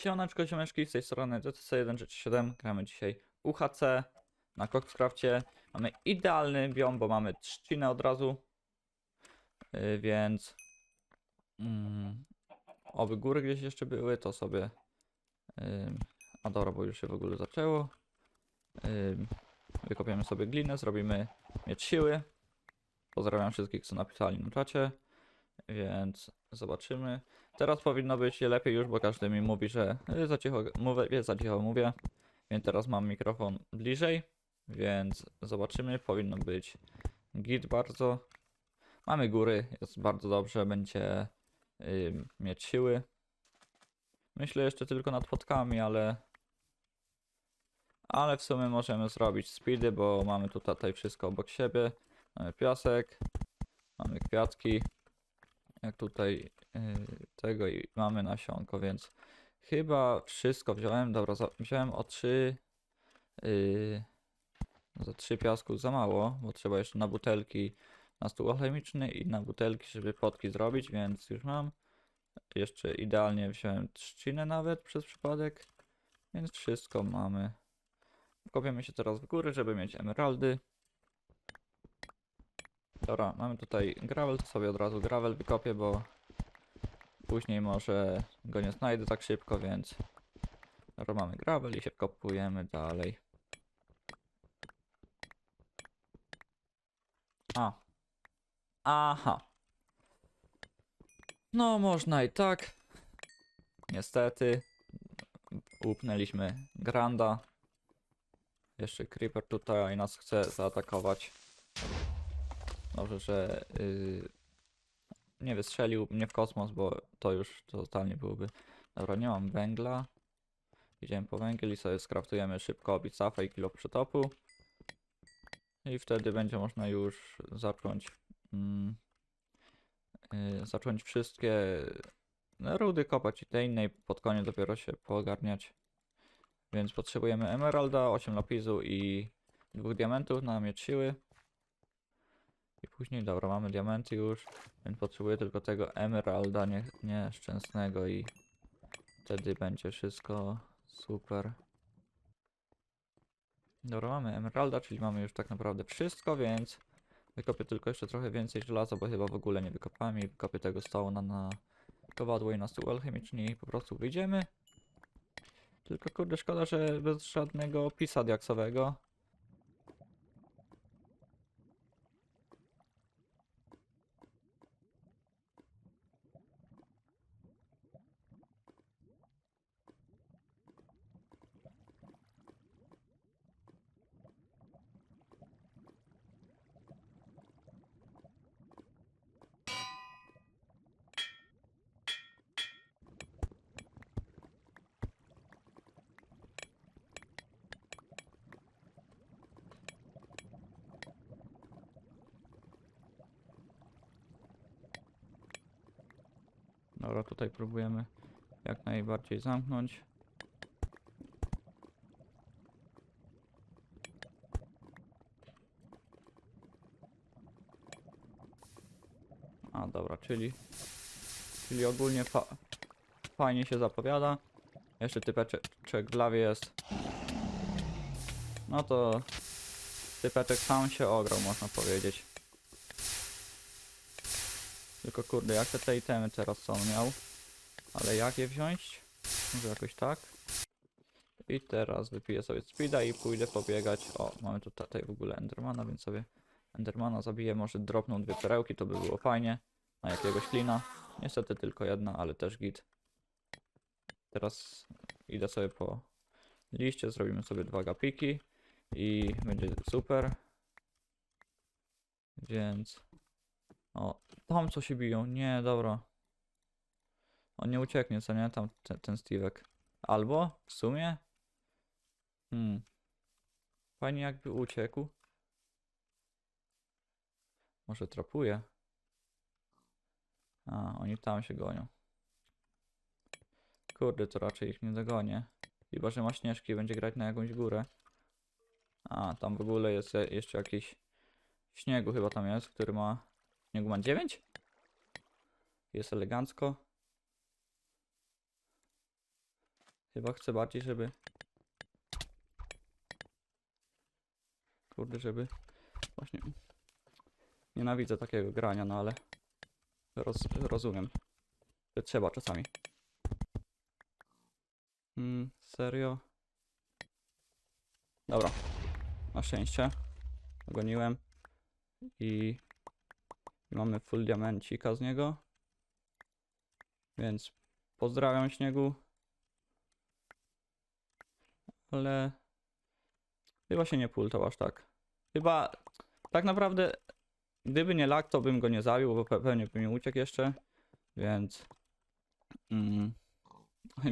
Siemaneczko, siemeczki, z tej strony DTC137, gramy dzisiaj UHC na Coxcrafcie. Mamy idealny biom, bo mamy trzcinę od razu, yy, więc mm, oby góry gdzieś jeszcze były, to sobie yy, a dobra, bo już się w ogóle zaczęło. Yy, wykopiemy sobie glinę, zrobimy miecz siły. Pozdrawiam wszystkich, co napisali na czacie, więc zobaczymy. Teraz powinno być lepiej już, bo każdy mi mówi, że y, za cicho mówię, za cicho mówię. Więc teraz mam mikrofon bliżej, więc zobaczymy. Powinno być git bardzo. Mamy góry, jest bardzo dobrze, będzie y, mieć siły. Myślę jeszcze tylko nad podkami, ale ale w sumie możemy zrobić speedy, bo mamy tu tutaj wszystko obok siebie. Mamy piasek, mamy kwiatki, jak tutaj yy, tego i mamy nasionko, więc chyba wszystko wziąłem. Dobra, za, wziąłem o 3 yy, za 3 piasków za mało, bo trzeba jeszcze na butelki na stół alchemiczny i na butelki, żeby potki zrobić, więc już mam. Jeszcze idealnie wziąłem trzcinę nawet przez przypadek, więc wszystko mamy. Kopiemy się teraz w góry, żeby mieć emeraldy. Dobra, mamy tutaj gravel, to sobie od razu gravel wykopię, bo później może go nie znajdę tak szybko, więc dobra, mamy gravel i się kopujemy dalej. A. Aha. No, można i tak. Niestety. Upnęliśmy Granda. Jeszcze Creeper tutaj nas chce zaatakować. Dobrze, że yy, nie wystrzelił mnie w kosmos, bo to już totalnie byłoby. Dobra, nie mam węgla. Idziemy po węgiel i sobie skraftujemy szybko obicafę i kilo przytopu. I wtedy będzie można już zacząć yy, zacząć wszystkie rudy kopać i te inne i pod koniec dopiero się poogarniać. Więc potrzebujemy emeralda, 8 lapisu i dwóch diamentów na miecz siły. I później, dobra, mamy diamenty już, więc potrzebuję tylko tego emeralda nie, nieszczęsnego i wtedy będzie wszystko super. Dobra, mamy emeralda, czyli mamy już tak naprawdę wszystko, więc wykopię tylko jeszcze trochę więcej żelaza, bo chyba w ogóle nie wykopałem i wykopię tego stołu na, na kowadło i na stół alchemiczny i po prostu wyjdziemy. Tylko kurde, szkoda, że bez żadnego pisa diaksowego. Dobra, tutaj próbujemy jak najbardziej zamknąć. A dobra, czyli czyli ogólnie fa fajnie się zapowiada. Jeszcze typeczek w lawie jest. No to typeczek sam się ograł, można powiedzieć. Tylko kurde, jak te, te itemy teraz on miał? Ale jak je wziąć? Może jakoś tak? I teraz wypiję sobie speeda i pójdę pobiegać. O, mamy tu tutaj w ogóle Endermana, więc sobie Endermana zabiję. Może dropną dwie perełki, to by było fajnie. Na jakiegoś klina. Niestety tylko jedna, ale też git. Teraz idę sobie po liście, zrobimy sobie dwa gapiki i będzie super. Więc o, tam co się biją. Nie, dobra. On nie ucieknie, co nie? Tam te, ten Steve'ek. Albo w sumie? Hmm. Fajnie jakby uciekł. Może trapuje. A, oni tam się gonią. Kurde, to raczej ich nie dogonię. Chyba, że ma śnieżki będzie grać na jakąś górę. A, tam w ogóle jest je- jeszcze jakiś śniegu chyba tam jest, który ma Śniegu ma 9? Jest elegancko. Chyba chcę bardziej, żeby... Kurde, żeby... Właśnie... Nienawidzę takiego grania, no ale... Roz, rozumiem. Że trzeba czasami. Mm, serio? Dobra. Na szczęście. Ogoniłem. I... mamy full diamencika z niego. Więc pozdrawiam śniegu. Ale chyba się nie pultał aż tak. Chyba tak naprawdę gdyby nie lag, to bym go nie zabił, bo pe- pewnie by mi uciekł jeszcze. Więc mm,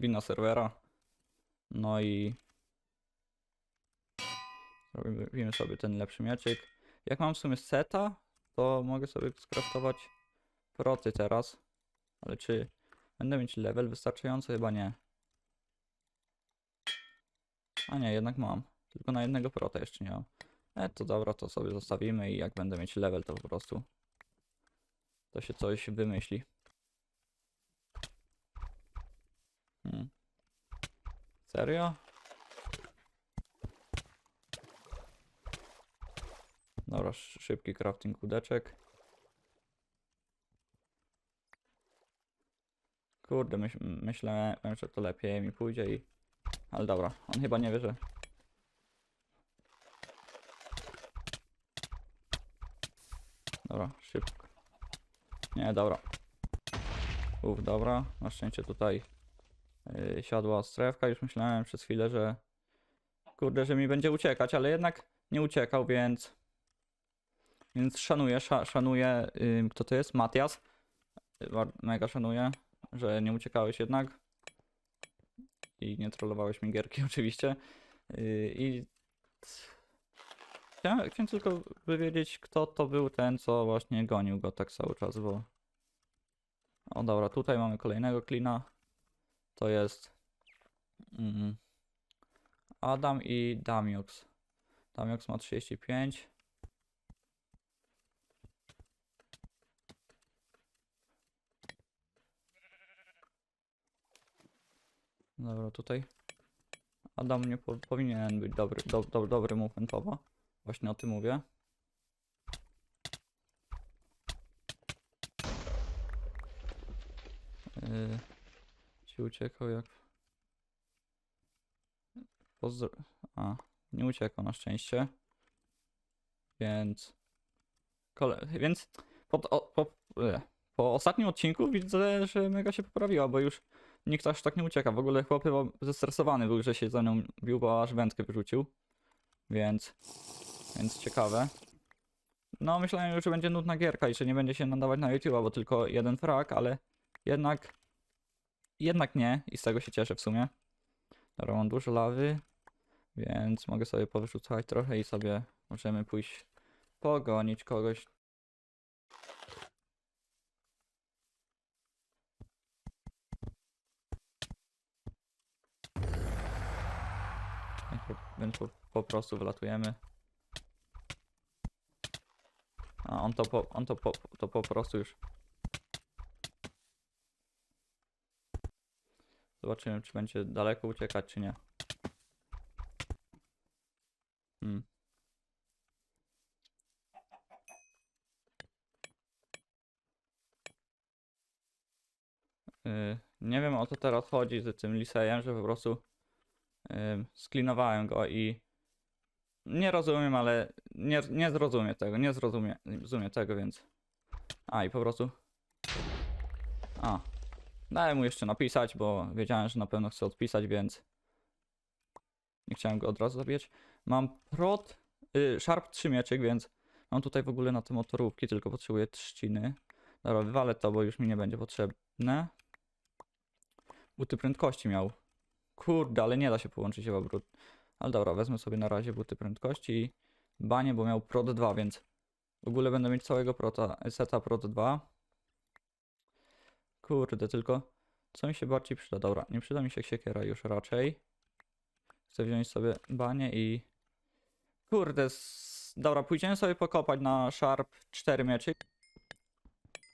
wina serwera. No i robimy sobie ten lepszy mieczyk. Jak mam w sumie seta, to mogę sobie skraftować proty teraz. Ale czy będę mieć level wystarczający? Chyba nie. A nie, jednak mam. Tylko na jednego prota jeszcze nie mam. E, to dobra, to sobie zostawimy i jak będę mieć level, to po prostu to się coś wymyśli. Hmm. Serio? Dobra, sz- szybki crafting kudeczek. Kurde, myśl, myślałem, że to lepiej mi pójdzie i... Ale dobra, on chyba nie wie, że... Dobra, szybko. Nie, dobra. Uf, dobra. Na szczęście tutaj yy, siadła strefka. Już myślałem przez chwilę, że... Kurde, że mi będzie uciekać, ale jednak nie uciekał, więc... Więc szanuję, sza, szanuję... Yy, kto to jest? Matias. Mega szanuję, że nie uciekałeś jednak. I nie trollowałeś mi gierki oczywiście. Yy, I... Chciałem, chciałem tylko wywiedzieć, kto to był ten, co właśnie gonił go tak cały czas, bo... O dobra, tutaj mamy kolejnego klina. To jest... Mm, Adam i Damiox. Damiox ma 35. Dobra, tutaj. Adam nie po, powinien być dobry, do, do, dobry movementowo. Właśnie o tym mówię. Yy, ci uciekał jak... Pozdro... A, nie uciekał na szczęście. Więc... Kole... Więc po, o, po, po ostatnim odcinku widzę, że mega się poprawiła, bo już nikt aż tak nie ucieka. W ogóle chłop chyba zestresowany był, że się za nią bił, bo aż wędkę wyrzucił. Więc... Więc ciekawe. No, myślałem już, że będzie nudna gierka i że nie będzie się nadawać na YouTube'a, bo tylko jeden frag, ale jednak. Jednak nie i z tego się cieszę w sumie. Dobra, mam dużo lawy, więc mogę sobie powyrzucać trochę i sobie możemy pójść pogonić kogoś. Więc po- po, prostu wylatujemy. A on to po, on to po, to po prostu już. Zobaczymy, czy będzie daleko uciekać, czy nie. Hmm. Yy, nie wiem o co teraz chodzi z tym Lisejem, że po prostu sklinowałem go i nie rozumiem, ale nie, nie zrozumie tego, nie zrozumie, zrozumie tego, więc... A, i po prostu... A. Dałem mu jeszcze napisać, bo wiedziałem, że na pewno chce odpisać, więc... Nie chciałem go od razu zabijać. Mam prot... Y, Sharp 3 mieczyk, więc... Mam tutaj w ogóle na te motorówki, tylko potrzebuję trzciny. Dobra, wywalę to, bo już mi nie będzie potrzebne. Buty prędkości miał. Kurde, ale nie da się połączyć chyba brud. Ale dobra, wezmę sobie na razie buty prędkości i banie, bo miał Prot 2, więc w ogóle będę mieć całego prota, seta Prot 2. Kurde, tylko co mi się bardziej przyda? Dobra, nie przyda mi się siekiera już raczej. Chcę wziąć sobie banie i... Kurde, s... dobra, pójdziemy sobie pokopać na Sharp 4 mieczy.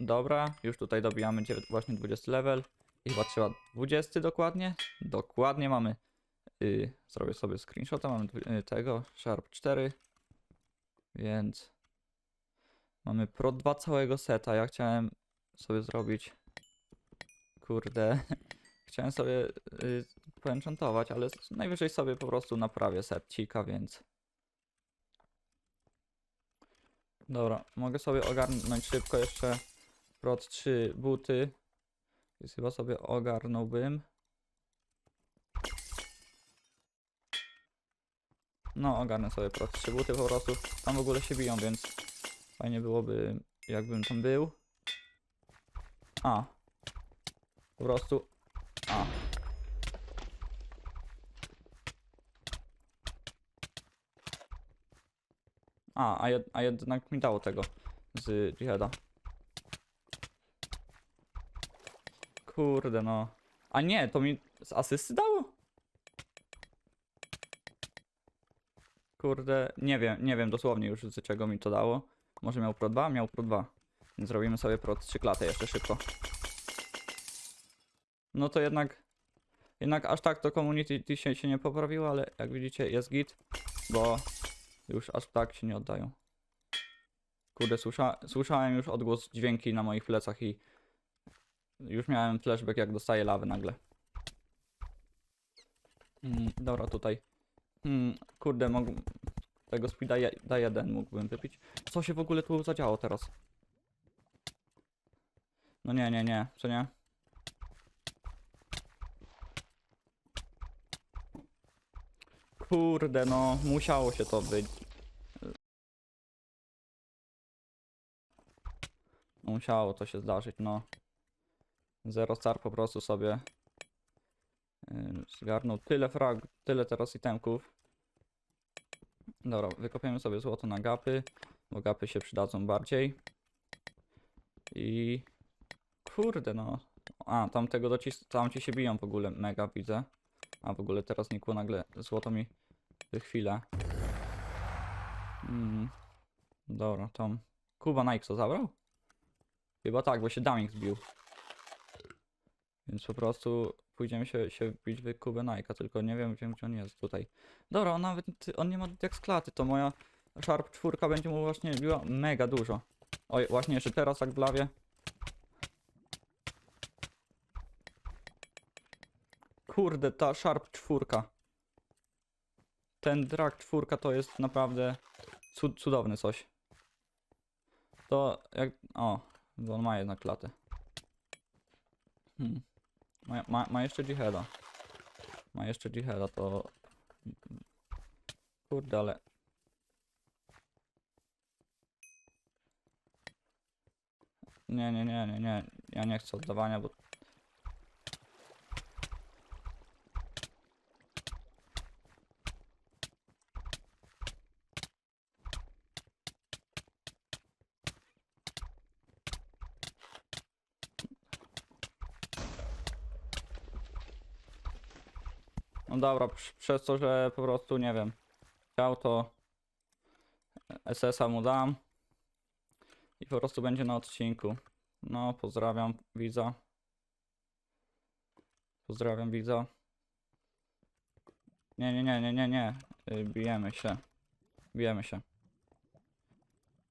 Dobra, już tutaj dobijamy właśnie 20 level. I chyba trzeba 20 dokładnie. Dokładnie mamy. Y, zrobię sobie screenshota, mamy y, tego, Sharp 4. Więc mamy Pro 2 całego seta. Ja chciałem sobie zrobić. Kurde. Chciałem sobie y, poenchantować, ale najwyżej sobie po prostu naprawię setcika, więc. Dobra, mogę sobie ogarnąć szybko jeszcze Prot 3 buty. Więc chyba sobie ogarnąłbym. No, ogarnę sobie Prot 3 buty po prostu. Tam w ogóle się biją, więc fajnie byłoby, jakbym tam był. A. Po prostu. A. A, a, jed, a jednak mi dało tego z Jihada. Kurde no. A nie, to mi z asysty dało? Kurde, nie wiem, nie wiem dosłownie już z czego mi to dało. Może miał Pro 2? Miał Pro 2. Więc zrobimy sobie Pro 3 klatę jeszcze szybko. No to jednak, jednak aż tak to community się, się nie poprawiło, ale jak widzicie jest git, bo już aż tak się nie oddają. Kurde, słysza, słyszałem już odgłos dźwięki na moich plecach i już miałem flashback jak dostaję lawy nagle. Mm, dobra, tutaj. Mm, kurde, mógł... Tego speeda da jeden mógłbym wypić. Co się w ogóle tu zadziało teraz? No nie, nie, nie, co nie? Kurde, no, musiało się to być. Musiało to się zdarzyć, no. Zero star po prostu sobie yy, zgarnął tyle frag, tyle teraz itemków. Dobra, wykopiemy sobie złoto na gapy, bo gapy się przydadzą bardziej. I kurde no. A, tam tego docis... tam ci się biją w ogóle mega widzę. A w ogóle teraz nikło nagle złoto mi chwilę. Mm. Dobra, tam. Kuba Nike co zabrał? Chyba tak, bo się Daming zbił. Więc po prostu pójdziemy się, się bić w Kubę Nike'a, tylko nie wiem, wiem gdzie on jest tutaj. Dobra, on nawet, on nie ma jak sklaty, to moja Sharp 4 będzie mu właśnie biła mega dużo. Oj, właśnie jeszcze teraz tak w lawie. Kurde, ta Sharp 4. Ten Drag 4 to jest naprawdę cud cudowny coś. To jak... O, bo on ma jednak klatę. Hmm. Ma, ma, ma jeszcze Jihada. Ma jeszcze Jihada, to... Kurde, ale... Nie, nie, nie, nie, nie. Ja nie chcę oddawania, bo... dobra, przez to, że po prostu nie wiem. Chciał to SS-a mu dam. I po prostu będzie na odcinku. No, pozdrawiam widza. Pozdrawiam widza. Nie, nie, nie, nie, nie, nie. Y, bijemy się. Bijemy się.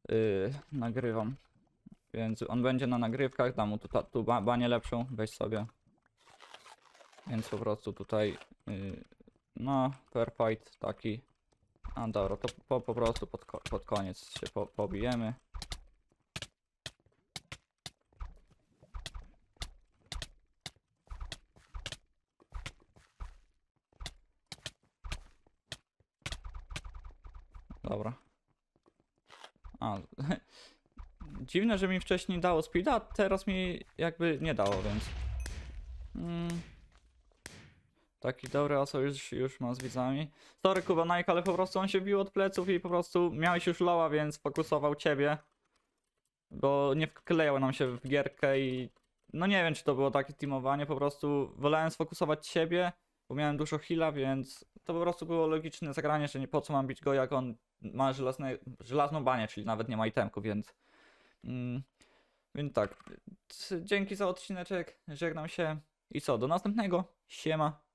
Yy, nagrywam. Więc on będzie na nagrywkach, dam mu tu, tu ba banię lepszą, weź sobie. Więc po prostu tutaj, no, per fight taki. A dobra, to po, po prostu pod, pod koniec się po pobijemy. Dobra. A, dziwne, że mi wcześniej dało speeda, a teraz mi jakby nie dało, więc... Mm. Taki dobry oso już, już mam z widzami. Sorry Kuba Nike, ale po prostu on się bił od pleców i po prostu miałeś już loła, więc fokusował ciebie. Bo nie wklejał nam się w gierkę i... No nie wiem, czy to było takie teamowanie, po prostu wolałem sfokusować siebie, bo miałem dużo heala, więc to po prostu było logiczne zagranie, że nie po co mam bić go, jak on ma żelazne, żelazną banię, czyli nawet nie ma itemku, więc... Mm, więc tak, dzięki za odcineczek, żegnam się I co, do następnego. Siema.